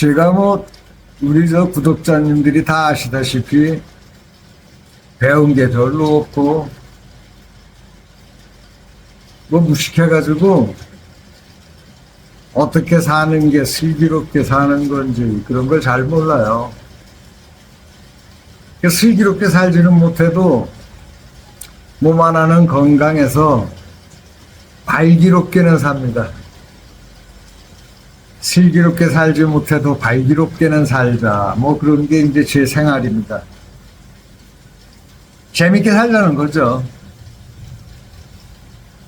제가 뭐 우리 저 구독자님들이 다 아시다시피 배운 게 별로 없고 뭐 무식해가지고 어떻게 사는 게 슬기롭게 사는 건지 그런 걸 잘 몰라요. 그 슬기롭게 살지는 못해도 몸 하나는 건강해서 발기롭게는 삽니다. 슬기롭게 살지 못해도 발기롭게는 살자. 뭐 그런 게 이제 제 생활입니다. 재밌게 살자는 거죠.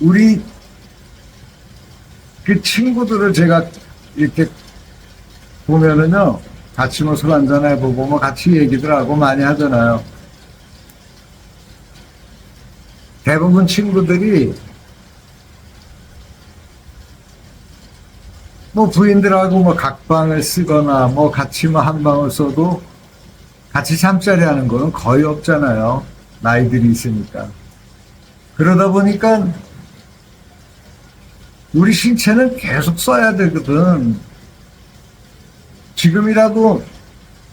우리 그 친구들을 제가 이렇게 보면은요, 같이 뭐 술 한잔 해보고 뭐 같이 얘기들 하고 많이 하잖아요. 대부분 친구들이 뭐 부인들하고 뭐 각방을 쓰거나 뭐 같이 뭐 한 방을 써도 같이 잠자리 하는 거는 거의 없잖아요. 나이들이 있으니까. 그러다 보니까 우리 신체는 계속 써야 되거든. 지금이라도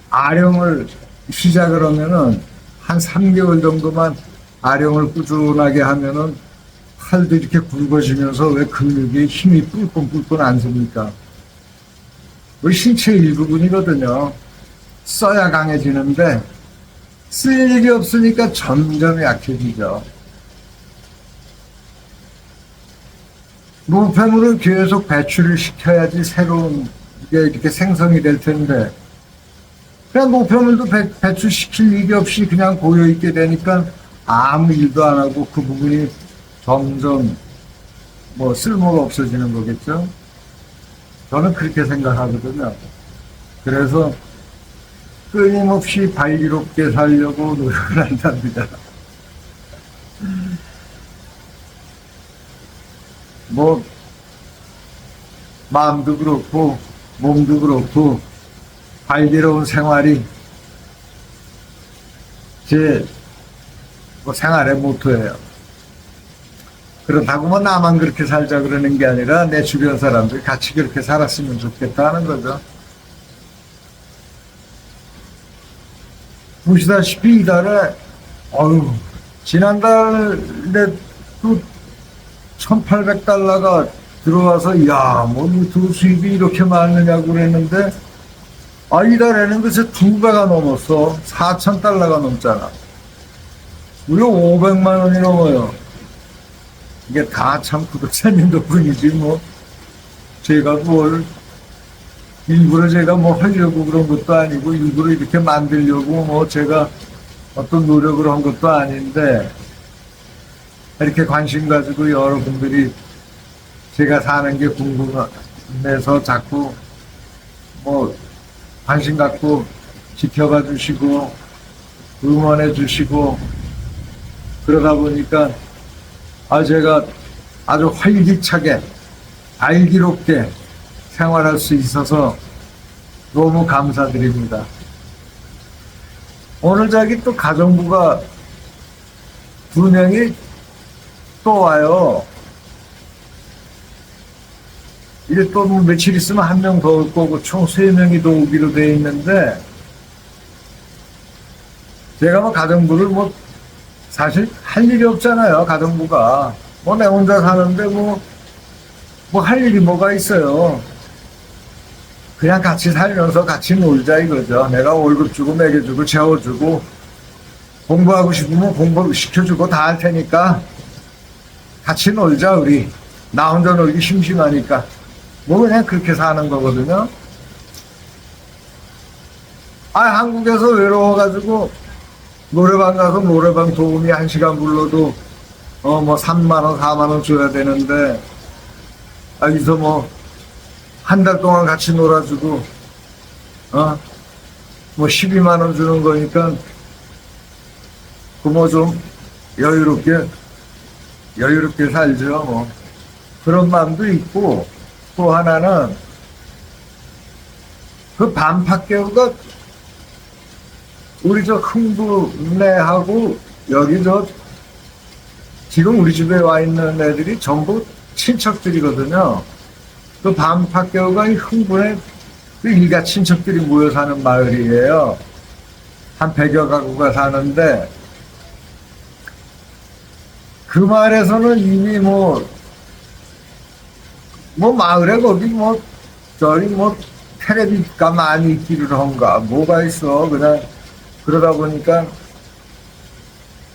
아령을 시작을 하면은 한 3개월 정도만 아령을 꾸준하게 하면은 팔도 이렇게 굵어지면서 왜 근육에 힘이 뿔뿔뿔뿔 안 씁니까? 우리 신체 일부분이거든요. 써야 강해지는데 쓸 일이 없으니까 점점 약해지죠. 노폐물을 계속 배출을 시켜야지 새로운 게 이렇게 생성이 될 텐데 그냥 노폐물도 배, 배출시킬 일이 없이 그냥 고여있게 되니까 아무 일도 안 하고 그 부분이 점점 뭐 쓸모가 없어지는 거겠죠. 저는 그렇게 생각하거든요. 그래서 끊임없이 발기롭게 살려고 노력을 한답니다. 뭐 마음도 그렇고 몸도 그렇고 발기로운 생활이 제 뭐 생활의 모토예요. 그렇다고 뭐 나만 그렇게 살자 그러는 게 아니라 내 주변 사람들 같이 그렇게 살았으면 좋겠다 하는 거죠. 보시다시피 이달에 어휴 지난달에 또 1800달러가 들어와서 야뭐 유튜브 수입이 이렇게 많느냐고 그랬는데 아 이달에는 글쎄 두 배가 넘었어. 4000달러가 넘잖아. 무려 500만 원이 넘어요 이게 다 참 구독자님 덕분이지 뭐. 제가 뭘 일부러 제가 뭐 하려고 그런 것도 아니고 일부러 이렇게 만들려고 뭐 제가 어떤 노력을 한 것도 아닌데 이렇게 관심 가지고 여러분들이 제가 사는 게 궁금해서 자꾸 뭐 관심 갖고 지켜봐 주시고 응원해 주시고 그러다 보니까 아 제가 아주 활기차게 알기롭게 생활할 수 있어서 너무 감사드립니다. 오늘 저기 또 가정부가 두 명이 또 와요. 이제 또 뭐 며칠 있으면 한 명 더 올 거고 총 세 명이 더 오기로 돼 있는데 제가 뭐 가정부를 뭐 사실 할 일이 없잖아요. 가정부가 뭐 내 혼자 사는데 뭐 뭐 할 일이 뭐가 있어요. 그냥 같이 살면서 같이 놀자 이거죠. 내가 월급 주고 먹여주고 재워주고 공부하고 싶으면 공부 시켜주고 다 할 테니까 같이 놀자 우리. 나 혼자 놀기 심심하니까. 뭐 그냥 그렇게 사는 거거든요. 아 한국에서 외로워가지고 노래방 가서 노래방 도우미 한 시간 불러도 어 뭐 3만 원, 4만 원 줘야 되는데 여기서 뭐 한 달 동안 같이 놀아주고 어 뭐 12만 원 주는 거니까 그뭐 좀 여유롭게 여유롭게 살죠 뭐. 그런 마음도 있고 또 하나는 그 반팍 개우가 우리 저 흥부네하고 여기 저 지금 우리 집에 와 있는 애들이 전부 친척들이거든요. 그이 흥부네 그 일가 친척들이 모여 사는 마을이에요. 한 100여 가구가 사는데, 그 마을에서는 이미 뭐, 뭐 마을에 거기 뭐, 저기 뭐, 테레비가 많이 있기를 한가, 뭐가 있어. 그냥, 그러다 보니까,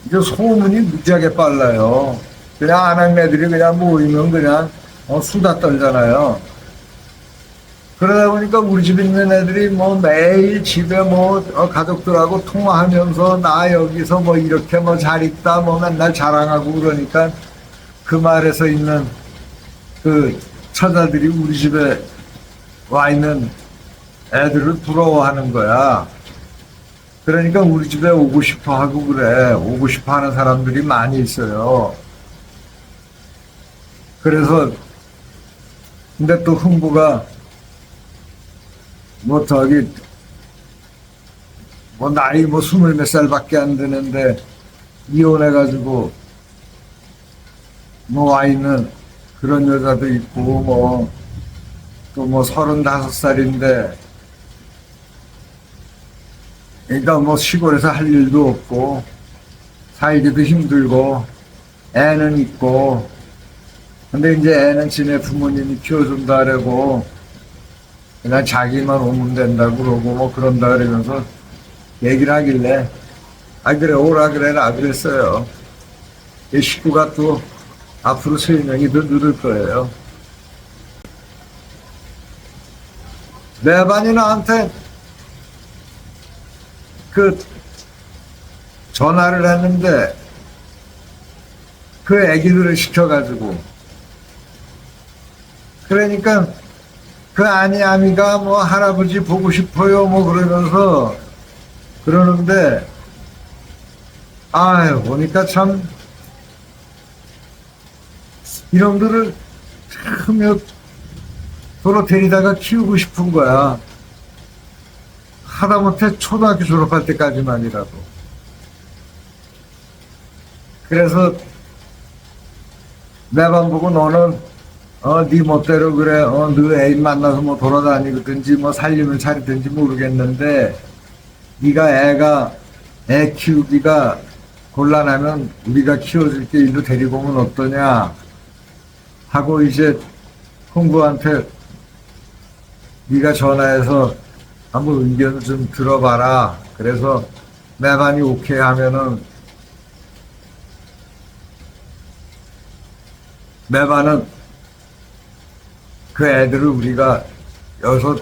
이제 소문이 무지하게 빨라요. 그냥 아낙네들이 그냥 모이면 그냥 어, 수다 떨잖아요. 그러다 보니까 우리 집에 있는 애들이 뭐 매일 집에 뭐 어, 가족들하고 통화하면서 나 여기서 뭐 이렇게 뭐 잘 있다 뭐 맨날 자랑하고 그러니까 그 말에서 있는 그 처자들이 우리 집에 와 있는 애들을 부러워하는 거야. 그러니까 우리 집에 오고 싶어 하고 그래. 오고 싶어 하는 사람들이 많이 있어요. 그래서, 근데 또 흥부가, 뭐 저기, 뭐 나이 뭐 스물 몇 살밖에 안 되는데, 이혼해가지고, 뭐 와 있는 그런 여자도 있고, 뭐, 또 뭐 서른다섯 살인데, 그러니까 뭐 시골에서 할 일도 없고 살기도 힘들고 애는 있고 근데 이제 애는 지네 부모님이 키워준다 그러고 그냥 자기만 오면 된다고 그러고 뭐 그런다 그러면서 얘기를 하길래 아 그래 오라 그래라 그랬어요. 이 식구가 또 앞으로 세 명이 더 늘을 거예요. 매반이 나한테 그 전화를 했는데 그 애기들을 시켜가지고 그러니까 그 아니아미가 뭐 할아버지 보고 싶어요 뭐 그러면서 그러는데 아유 보니까 참 이놈들을 참 서로 데리다가 키우고 싶은 거야. 하다못해 초등학교 졸업할 때까지만이라도. 그래서 매번 보고 너는 어, 네 멋대로 그래, 어, 너 애인 만나서 뭐 돌아다니든지 뭐 살림을 차리든지 모르겠는데, 네가 애가, 애 키우기가 곤란하면 우리가 키워줄게 일로 데리고 오면 어떠냐? 하고 이제 홍부한테 네가 전화해서 한번 의견을 좀 들어봐라. 그래서 매반이 오케이 하면은 매반은 그 애들을 우리가 여기서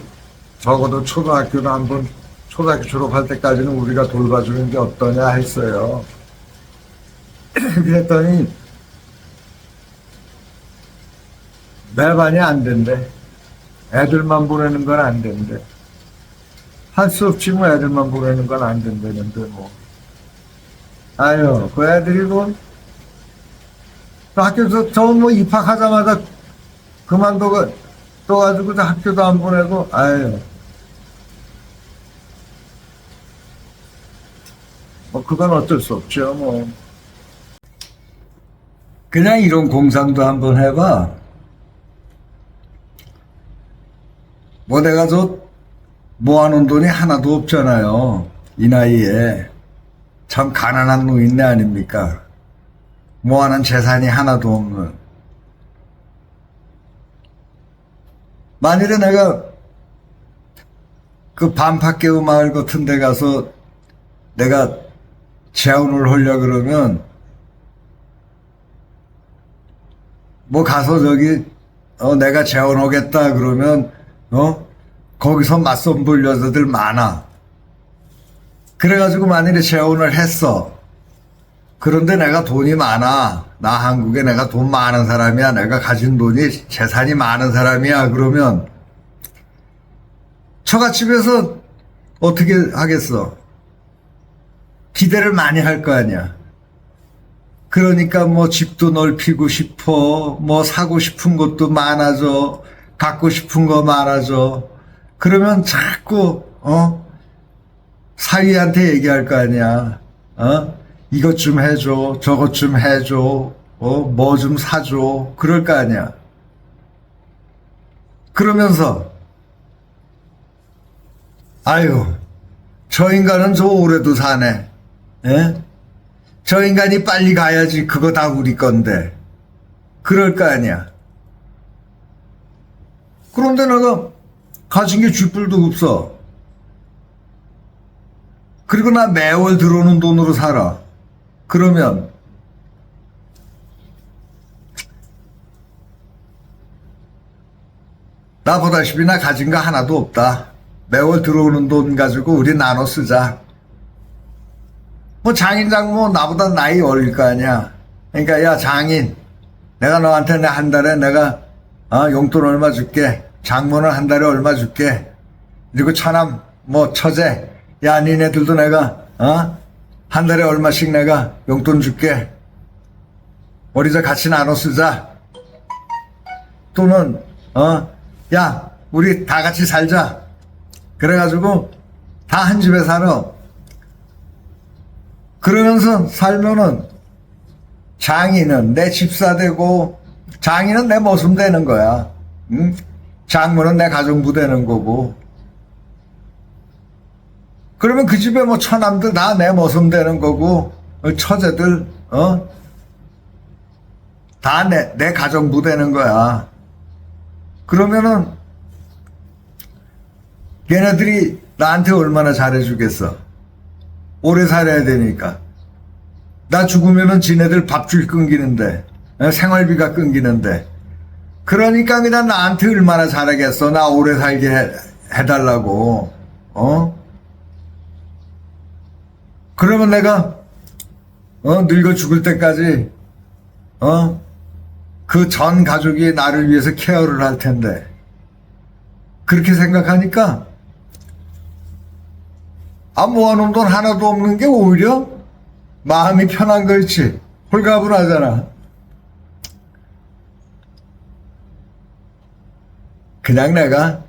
적어도 초등학교는 한번 초등학교 졸업할 때까지는 우리가 돌봐주는 게 어떠냐 했어요. 그랬더니 매반이 안 된대. 애들만 보내는 건 안 된대. 없지 뭐 애들만 보내는 건 안 된다는데 뭐. 아유 그 애들이 뭐또 학교에서 저뭐 입학하자마자 그만둬가 떠가지고 저 학교도 안 보내고 아유 뭐 그건 어쩔 수 없죠 뭐. 그냥 이런 공상도 한번 해봐. 뭐 내가 저 모아놓은 돈이 하나도 없잖아요. 이 나이에. 참 가난한 노인네 아닙니까? 모아놓은 재산이 하나도 없는. 만일에 내가 그 반팍개우 마을 같은 데 가서 내가 재혼을 하려 그러면 뭐 가서 저기 어 내가 재혼하겠다 그러면 어 거기서 맞선 볼 여자들 많아. 그래가지고 만일에 재혼을 했어. 그런데 내가 돈이 많아. 나 한국에 내가 돈 많은 사람이야. 내가 가진 돈이 재산이 많은 사람이야. 그러면 처갓집에서 어떻게 하겠어? 기대를 많이 할 거 아니야. 그러니까 뭐 집도 넓히고 싶어. 뭐 사고 싶은 것도 많아져. 갖고 싶은 거 많아져. 그러면 자꾸 어 사위한테 얘기할 거 아니야. 어 이것 좀 해줘, 저것 좀 해줘, 어뭐 좀 사줘. 그럴 거 아니야. 그러면서 아유, 저 인간은 저 오래도 사네. 예? 저 인간이 빨리 가야지 그거 다 우리 건데. 그럴 거 아니야. 그런데 내가 가진 게 쥐뿔도 없어. 그리고 나 매월 들어오는 돈으로 살아. 그러면 나 보다시피 나 가진 거 하나도 없다. 매월 들어오는 돈 가지고 우리 나눠 쓰자. 뭐 장인장 뭐 나보다 나이 어릴 거 아니야. 그러니까 야 장인 내가 너한테 내 한 달에 내가 어, 용돈 얼마 줄게. 장모는 한 달에 얼마 줄게. 그리고 처남 뭐 처제 야 니네들도 내가 어? 한 달에 얼마씩 내가 용돈 줄게. 우리 저 같이 나눠 쓰자. 또는 어? 야 우리 다 같이 살자. 그래가지고 다 한 집에 살아. 그러면서 살면은 장인은 내 집사 되고 장인은 내 모습 되는 거야. 응? 장모는 내 가정부 되는 거고. 그러면 그 집에 뭐 처남들 다 내 모습 되는 거고 처제들 어? 다 내 내 가정부 되는 거야. 그러면은 얘네들이 나한테 얼마나 잘해주겠어. 오래 살아야 되니까. 나 죽으면은 지네들 밥줄 끊기는데, 어, 생활비가 끊기는데. 그러니까 그냥 나한테 얼마나 잘하겠어. 나 오래 살게 해, 해달라고. 어? 그러면 내가, 어, 늙어 죽을 때까지, 어? 그 전 가족이 나를 위해서 케어를 할 텐데. 그렇게 생각하니까, 아, 모아놓은 돈 하나도 없는 게 오히려 마음이 편한 거지. 홀가분하잖아. 그냥 내가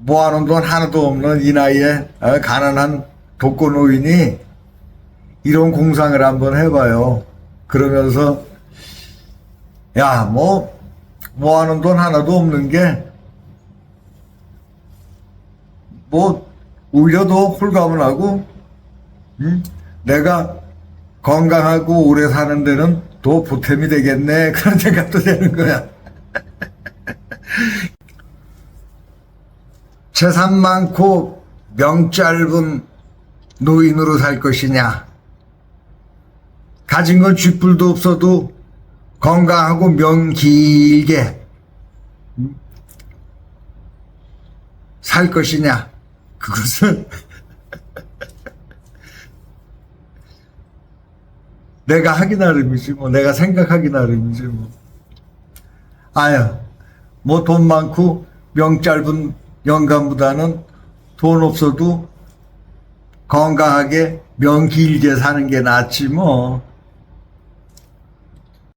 모아놓은 돈 하나도 없는 이 나이에 어, 가난한 독거노인이 이런 공상을 한번 해봐요. 그러면서 야, 뭐 모아놓은 돈 하나도 없는 게 뭐 오히려 더 홀가분하고 음? 내가 건강하고 오래 사는 데는 더 보탬이 되겠네 그런 생각도 되는 거야. 재산 많고 명 짧은 노인으로 살 것이냐? 가진 건 쥐뿔도 없어도 건강하고 명 길게 음? 살 것이냐? 그것은 내가 하기 나름이지 뭐 내가 생각하기 나름이지 뭐 아유 뭐 돈 많고 명 짧은 영감보다는 돈 없어도 건강하게 명 길게 사는 게 낫지 뭐